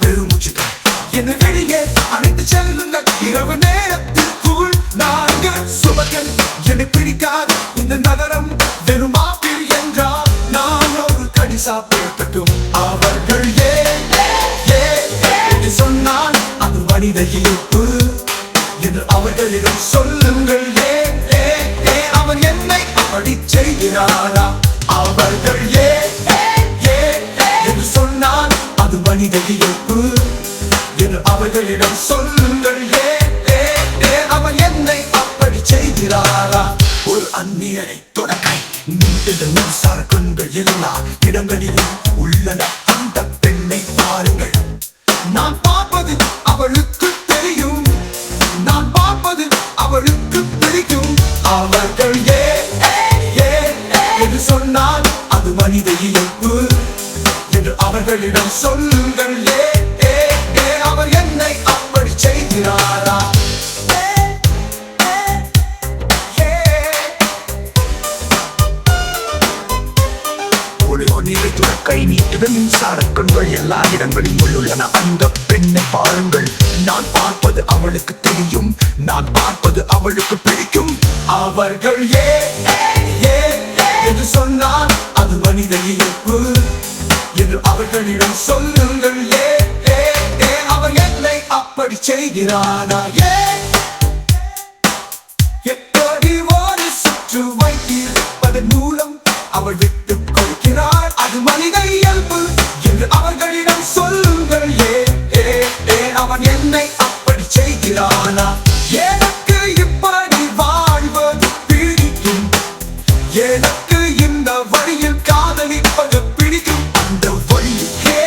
பெருமூச்சுகள் என்னை வெளியே அழைத்து செல்லுங்கள் இரவு நேரத்திற்குள் நாங்கள் மனித இயல்பு என்று அவர்களிடம் சொல்லுங்கள். ஏன் ஏன் ஏன் அவன் என்னை அப்படி செய்கிறாரா அவர்கள் ஏன் ஏன் என்று சொன்னால் அது மனித இயல்பு என்று அவர்களிடம் சொல்லுங்கள். ஏன் ஏன் ஏன் அவன் என்னை அப்படி செய்கிறாரா ஒரு அந்நியரை தொடக்கை நீண்டது மின்சார கண்கள் எல்லா இடங்களிலும் உள்ளன. அந்த பெண்ணை பாருங்கள் அவர்கள் ஏ ஏ என்று சொன்னால் அது மனித இயல்பு என்று அவர்களிடம் சொல்லுங்கள் ஏ ஏ அவர் என்னை அப்படி செய்கிறாரா ஏ, ஏ, ஏ. மின்சார கண்கள் எல்லா இடங்களிலும் உள்ளன அந்த பெண்ணை பாருங்கள் நான் பார்ப்பது அவளுக்கு தெரியும் நான் பார்ப்பது அவளுக்கு பிடிக்கும் அவர்கள் ஏ ஏ என்று சொன்னால் அது மனித இழப்பு என்று அவர்களிடம் சொல்லுங்கள். ஏ ஏ அவன் என்னை அப்படி செய்கிறானா ஏ எப்படி ஒரு சுற்று வைத்திருப்பதன் மூலம் அவள் விட்டுக் கொடுக்கிறாள் அது மனித இயல்பு என்று அவர்களிடம் சொல்லுங்கள். ஏ ஏ அவன் என்னை அப்படி செய்கிறானா ஏ எனக்கு இந்த வழியில் காதலிப்பது பிடிக்கும். அந்த வழி ஏ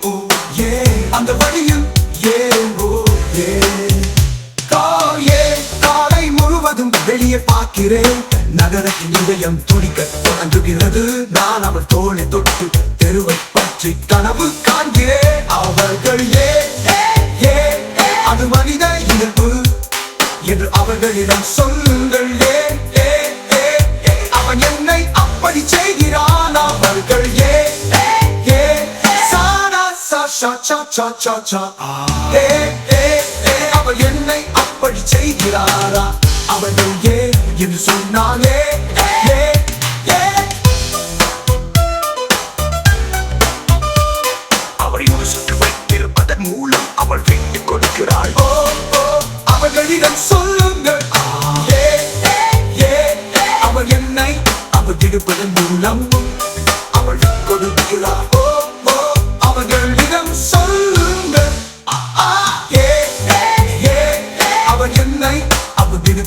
ஓ ஏ. அந்த வழியில் ஏ ஓ ஏ. காயே காலை முழுவதும் வெளியே பார்க்கிறேன். நகரத்தின் இதயம் துடிக்க தொடங்குகிறது. நான் அவள் தோளை தொட்டு தெருவை பற்றி கனவு காண்கிறேன். அவர்கள் ஏ ஏ அது மனித இயல்பு என்று அவர்களிடம் சொல்லுங்கள் சா சா சா சா சா சா ஏ ஏ ஏ. அவள் என்னை அப்படி செய்கிறாரா அவள் ஏ என்று சொன்னாலே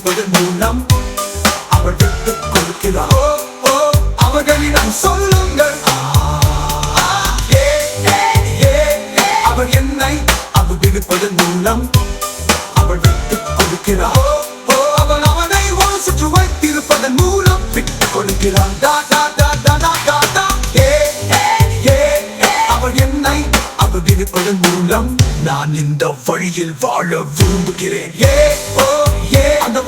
கொடுப்பது மூலம் அவள் விட்டுக் கொடுக்கிறார். அவர்களிடம் சொல்லுங்கள். அவர் என்னை அவர் விடுப்பதன் மூலம் அவள் விட்டுக் கொடுக்கிறார். அவன் அவனை ஒரு சுற்று வைத்திருப்பதன் மூலம் விட்டுக் கொடுக்கிறான் டா, மூலம் நான் இந்த வழியில் வாழ விரும்புகிறேன். ஏ ஓ ஏ. அந்த